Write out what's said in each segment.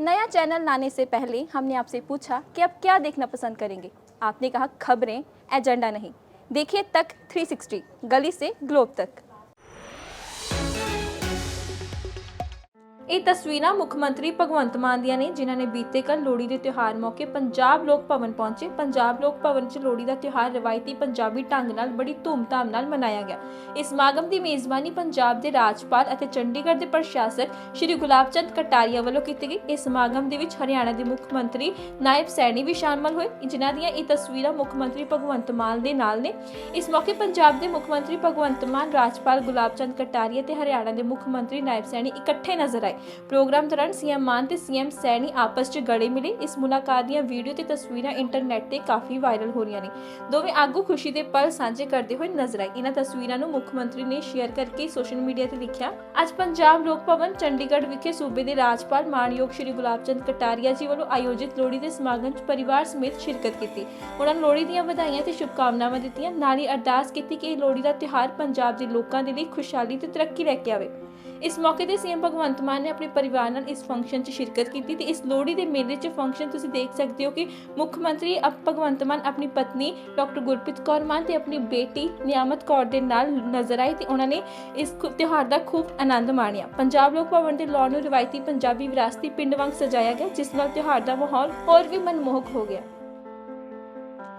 नया चैनल लाने से पहले हमने आपसे पूछा कि आप क्या देखना पसंद करेंगे आपने कहा खबरें एजेंडा नहीं देखिए तक 360 गली से ग्लोब तक ਇਹ ਤਸਵੀਰਾਂ ਮੁੱਖ ਮੰਤਰੀ ਭਗਵੰਤ ਮਾਨ ਦੀਆਂ ਨੇ, ਜਿਨ੍ਹਾਂ ਨੇ ਬੀਤੇ ਕੱਲ ਲੋਹੜੀ ਦੇ ਤਿਉਹਾਰ ਮੌਕੇ ਪੰਜਾਬ ਲੋਕ ਭਵਨ ਪਹੁੰਚੇ। ਪੰਜਾਬ ਲੋਕ ਭਵਨ 'ਚ ਲੋਹੜੀ ਦਾ ਤਿਉਹਾਰ ਰਵਾਇਤੀ ਪੰਜਾਬੀ ਢੰਗ ਨਾਲ ਬੜੀ ਧੂਮਧਾਮ ਨਾਲ ਮਨਾਇਆ ਗਿਆ। ਇਸ ਸਮਾਗਮ ਦੀ ਮੇਜ਼ਬਾਨੀ ਪੰਜਾਬ ਦੇ ਰਾਜਪਾਲ ਅਤੇ ਚੰਡੀਗੜ੍ਹ ਦੇ ਪ੍ਰਸ਼ਾਸਕ ਸ਼੍ਰੀ ਗੁਲਾਬ ਚੰਦ ਕਟਾਰੀਆ ਵੱਲੋਂ ਕੀਤੀ ਗਈ। ਇਸ ਸਮਾਗਮ ਦੇ ਵਿੱਚ ਹਰਿਆਣਾ ਦੇ ਮੁੱਖ ਮੰਤਰੀ ਨਾਇਬ ਸੈਣੀ ਵੀ ਸ਼ਾਮਲ ਹੋਏ, ਜਿਨ੍ਹਾਂ ਦੀਆਂ ਇਹ ਤਸਵੀਰਾਂ ਮੁੱਖ ਮੰਤਰੀ ਭਗਵੰਤ ਮਾਨ ਦੇ ਨਾਲ ਨੇ। ਇਸ ਮੌਕੇ ਪੰਜਾਬ ਦੇ ਮੁੱਖ ਮੰਤਰੀ ਭਗਵੰਤ ਮਾਨ, ਰਾਜਪਾਲ ਗੁਲਾਬ ਚੰਦ ਕਟਾਰੀਆ ਤੇ ਹਰਿਆਣਾ ਦੇ ਮੁੱਖ ਮੰਤਰੀ ਨਾਇਬ ਸੈਣੀ ਇਕੱਠੇ ਨਜ਼ਰ ਆਏ। ਪ੍ਰੋਗਰਾਮ ਦੌਰਾਨ ਸੀਐਮ ਮਾਨ ਤੇ ਸੀਐਮ ਸੈਣੀ ਆਪਸ 'ਚ ਗਲੇ ਮਿਲੇ। ਇਸ ਮੁਲਾਕਾਤ ਦੀਆਂ ਵੀਡੀਓ ਤੇ ਤਸਵੀਰਾਂ ਇੰਟਰਨੈਟ ਤੇ ਕਾਫੀ ਵਾਇਰਲ ਹੋ ਰਹੀਆਂ ਨੇ। ਦੋਵੇਂ ਆਗੂ ਖੁਸ਼ੀ ਦੇ ਪਲ ਸਾਂਝੇ ਕਰਦੇ ਹੋਏ ਨਜ਼ਰ ਆਏ। ਇਹਨਾਂ ਤਸਵੀਰਾਂ ਨੂੰ ਮੁੱਖ ਮੰਤਰੀ ਨੇ ਸ਼ੇਅਰ ਕਰਕੇ ਸੋਸ਼ਲ ਮੀਡੀਆ ਤੇ ਲਿਖਿਆ ਅੱਜ ਪੰਜਾਬ ਲੋਕ ਭਵਨ, ਚੰਡੀਗੜ੍ਹ ਵਿਖੇ ਸੂਬੇ ਦੇ ਰਾਜਪਾਲ ਮਾਨਯੋਗ ਸ਼੍ਰੀ ਗੁਲਾਬ ਚੰਦ ਕਟਾਰੀਆ ਜੀ ਵੱਲੋਂ ਆਯੋਜਿਤ ਲੋਹੜੀ ਦੇ ਸਮਾਗਮ 'ਚ ਪਰਿਵਾਰ ਸਮੇਤ ਸ਼ਿਰਕਤ ਕੀਤੀ। ਉਹਨਾਂ ਨੂੰ ਲੋਹੜੀ ਦੀਆਂ ਵਧਾਈਆਂ ਤੇ ਸ਼ੁਭਕਾਮਨਾਵਾਂ ਦਿੱਤੀਆਂ। ਨਾਲ ਹੀ ਅਰਦਾਸ ਕੀਤੀ ਕਿ ਇਹ ਲੋਹੜੀ ਦਾ ਤਿਉਹਾਰ ਪੰਜਾਬ ਦੇ ਲੋਕਾਂ ਦੇ ਲਈ ਖੁਸ਼ਹਾਲੀ ਤੇ ਤਰੱਕੀ ਲੈ ਕੇ ਆਵੇ। ਇਸ ਮੌਕੇ ਤੇ ਸੀਐਮ ਭਗਵੰਤ ਮਾਨ ਨੇ ਆਪਣੇ ਪਰਿਵਾਰ ਨਾਲ ਇਸ ਫੰਕਸ਼ਨ 'ਚ ਸ਼ਿਰਕਤ ਕੀਤੀ ਤੇ ਇਸ ਲੋਹੜੀ ਦੇ ਮੇਲੇ 'ਚ ਫੰਕਸ਼ਨ ਤੁਸੀਂ ਦੇਖ ਸਕਦੇ ਹੋ ਕਿ ਮੁੱਖ ਮੰਤਰੀ ਅਪ ਭਗਵੰਤ ਮਾਨ ਆਪਣੀ ਪਤਨੀ ਡਾਕਟਰ ਗੁਰਪ੍ਰੀਤ ਕੌਰ ਮਾਨ ਤੇ ਆਪਣੀ ਬੇਟੀ ਨਿਆਮਤ ਕੌਰ ਦੇ ਨਾਲ ਨਜ਼ਰ ਆਏ ਤੇ ਉਹਨਾਂ ਨੇ ਇਸ ਖੂ- ਤਿਉਹਾਰ ਦਾ ਖੂਬ ਆਨੰਦ ਮਾਣਿਆ। ਪੰਜਾਬ ਲੋਕ ਭਵਨ ਦੇ ਲਾਅਨ ਨੂੰ ਰਵਾਇਤੀ ਪੰਜਾਬੀ ਵਿਰਾਸਤੀ ਪਿੰਡ ਵਾਂਗ ਸਜਾਇਆ ਗਿਆ, ਜਿਸ ਨਾਲ ਤਿਉਹਾਰ ਦਾ ਮਾਹੌਲ ਹੋਰ ਵੀ ਮਨਮੋਹਕ ਹੋ ਗਿਆ।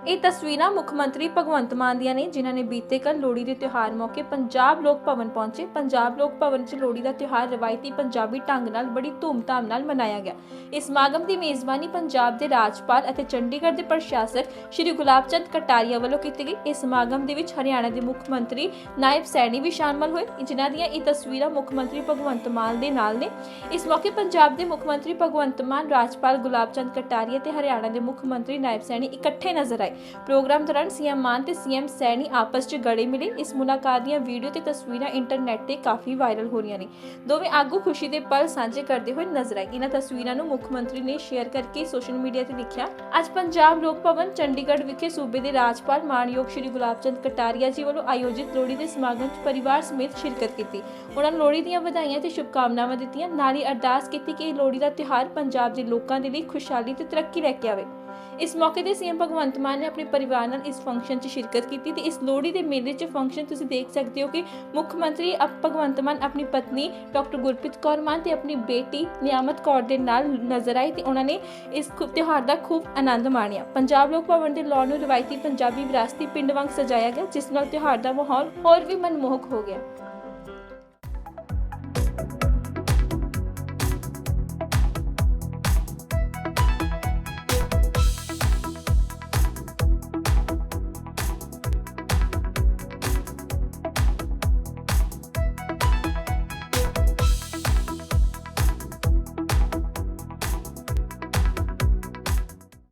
ਇਹ ਤਸਵੀਰਾਂ ਮੁੱਖ ਮੰਤਰੀ ਭਗਵੰਤ ਮਾਨ ਦੀਆਂ ਨੇ, ਜਿਨ੍ਹਾਂ ਨੇ ਬੀਤੇ ਕੱਲ ਲੋਹੜੀ ਦੇ ਤਿਉਹਾਰ ਮੌਕੇ ਪੰਜਾਬ ਲੋਕ ਭਵਨ ਪਹੁੰਚੇ। ਪੰਜਾਬ ਲੋਕ ਭਵਨ 'ਚ ਲੋਹੜੀ ਦਾ ਤਿਉਹਾਰ ਰਵਾਇਤੀ ਪੰਜਾਬੀ ਢੰਗ ਨਾਲ ਬੜੀ ਧੂਮਧਾਮ ਨਾਲ ਮਨਾਇਆ ਗਿਆ। ਇਸ ਸਮਾਗਮ ਦੀ ਮੇਜ਼ਬਾਨੀ ਪੰਜਾਬ ਦੇ ਰਾਜਪਾਲ ਅਤੇ ਚੰਡੀਗੜ੍ਹ ਦੇ ਪ੍ਰਸ਼ਾਸਕ ਸ਼੍ਰੀ ਗੁਲਾਬ ਚੰਦ ਕਟਾਰੀਆ ਵੱਲੋਂ ਕੀਤੀ ਗਈ। ਇਸ ਸਮਾਗਮ ਦੇ ਵਿੱਚ ਹਰਿਆਣਾ ਦੇ ਮੁੱਖ ਮੰਤਰੀ ਨਾਇਬ ਸੈਣੀ ਵੀ ਸ਼ਾਮਲ ਹੋਏ। ਜਿਨ੍ਹਾਂ ਦੀਆਂ ਇਹ ਤਸਵੀਰਾਂ ਮੁੱਖ ਮੰਤਰੀ ਭਗਵੰਤ ਮਾਨ ਦੇ ਨਾਲ ਨੇ। ਇਸ ਮੌਕੇ ਪੰਜਾਬ ਦੇ ਮੁੱਖ ਮੰਤਰੀ ਭਗਵੰਤ ਮਾਨ, ਰਾਜਪਾਲ ਗੁਲਾਬ ਚੰਦ ਕਟਾਰੀਆ ਤੇ ਹਰਿਆਣਾ ਦੇ ਮੁੱਖ ਮੰਤਰੀ ਨਾਇਬ ਸੈਣੀ ਇਕੱਠੇ ਨਜ਼ਰ ਆਏ। ਪ੍ਰੋਗਰਾਮ ਦੌਰਾਨ ਸੀਐਮ ਮਾਨ ਤੇ ਸੀਐਮ ਸੈਣੀ ਆਪਸ 'ਚ ਗਲੇ ਮਿਲੇ। ਇਸ ਮੁਲਾਕਾਤ ਦੀਆਂ ਵੀਡੀਓ ਤੇ ਤਸਵੀਰਾਂ ਇੰਟਰਨੈਟ ਤੇ ਕਾਫੀ ਵਾਇਰਲ ਹੋ ਰਹੀਆਂ ਨੇ। ਦੋਵੇਂ ਆਗੂ ਖੁਸ਼ੀ ਦੇ ਪਲ ਸਾਂਝੇ ਕਰਦੇ ਹੋਏ ਨਜ਼ਰ ਆਏ। ਇਹਨਾਂ ਤਸਵੀਰਾਂ ਨੂੰ ਮੁੱਖ ਮੰਤਰੀ ਨੇ ਸ਼ੇਅਰ ਕਰਕੇ ਸੋਸ਼ਲ ਮੀਡੀਆ ਤੇ ਲਿਖਿਆ ਅੱਜ ਪੰਜਾਬ ਲੋਕ ਭਵਨ, ਚੰਡੀਗੜ੍ਹ ਵਿਖੇ ਸੂਬੇ ਦੇ ਰਾਜਪਾਲ ਮਾਨਯੋਗ ਸ਼੍ਰੀ ਗੁਲਾਬ ਚੰਦ ਕਟਾਰੀਆ ਜੀ ਵੱਲੋਂ ਆਯੋਜਿਤ ਲੋਹੜੀ ਦੇ ਸਮਾਗਮ 'ਚ ਪਰਿਵਾਰ ਸਮੇਤ ਸ਼ਿਰਕਤ ਕੀਤੀ। ਉਹਨਾਂ ਲੋਹੜੀ ਦੀਆਂ ਵਧਾਈਆਂ ਤੇ ਸ਼ੁਭਕਾਮਨਾਵਾਂ ਦਿੱਤੀਆਂ। ਨਾਲ ਹੀ ਅਰਦਾਸ ਕੀਤੀ ਕਿ ਇਹ ਲੋਹੜੀ ਦਾ ਤਿਉਹਾਰ ਪੰਜਾਬ ਦੇ ਲੋਕਾਂ ਦੇ ਲਈ ਖੁਸ਼ਹਾਲੀ ਤੇ ਤਰੱਕੀ ਲੈ ਕੇ ਆਵੇ। ਇਸ ਮੌਕੇ ਤੇ ਸੀਐਮ ਭਗਵੰਤ ਮਾਨ ਨੇ ਆਪਣੇ ਪਰਿਵਾਰ ਨਾਲ ਇਸ ਫੰਕਸ਼ਨ 'ਚ ਸ਼ਿਰਕਤ ਕੀਤੀ ਤੇ ਇਸ ਲੋਹੜੀ ਦੇ ਮੇਲੇ 'ਚ ਫੰਕਸ਼ਨ ਤੁਸੀਂ ਦੇਖ ਸਕਦੇ ਹੋ ਕਿ ਮੁੱਖ ਮੰਤਰੀ ਭਗਵੰਤ ਮਾਨ ਆਪਣੀ ਪਤਨੀ ਡਾਕਟਰ ਗੁਰਪ੍ਰੀਤ ਕੌਰ ਮਾਨ ਤੇ ਆਪਣੀ ਬੇਟੀ ਨਿਆਮਤ ਕੌਰ ਦੇ ਨਾਲ ਨਜ਼ਰ ਆਏ ਤੇ ਉਹਨਾਂ ਨੇ ਇਸ ਤਿਉਹਾਰ ਦਾ ਖੂਬ ਆਨੰਦ ਮਾਣਿਆ। ਪੰਜਾਬ ਲੋਕ ਭਵਨ ਦੇ ਲਾਅਨ ਨੂੰ ਰਵਾਇਤੀ ਪੰਜਾਬੀ ਵਿਰਾਸਤੀ ਪਿੰਡ ਵਾਂਗ ਸਜਾਇਆ ਗਿਆ, ਜਿਸ ਨਾਲ ਤਿਉਹਾਰ ਦਾ ਮਾਹੌਲ ਹੋਰ ਵੀ ਮਨਮੋਹਕ ਹੋ ਗਿਆ।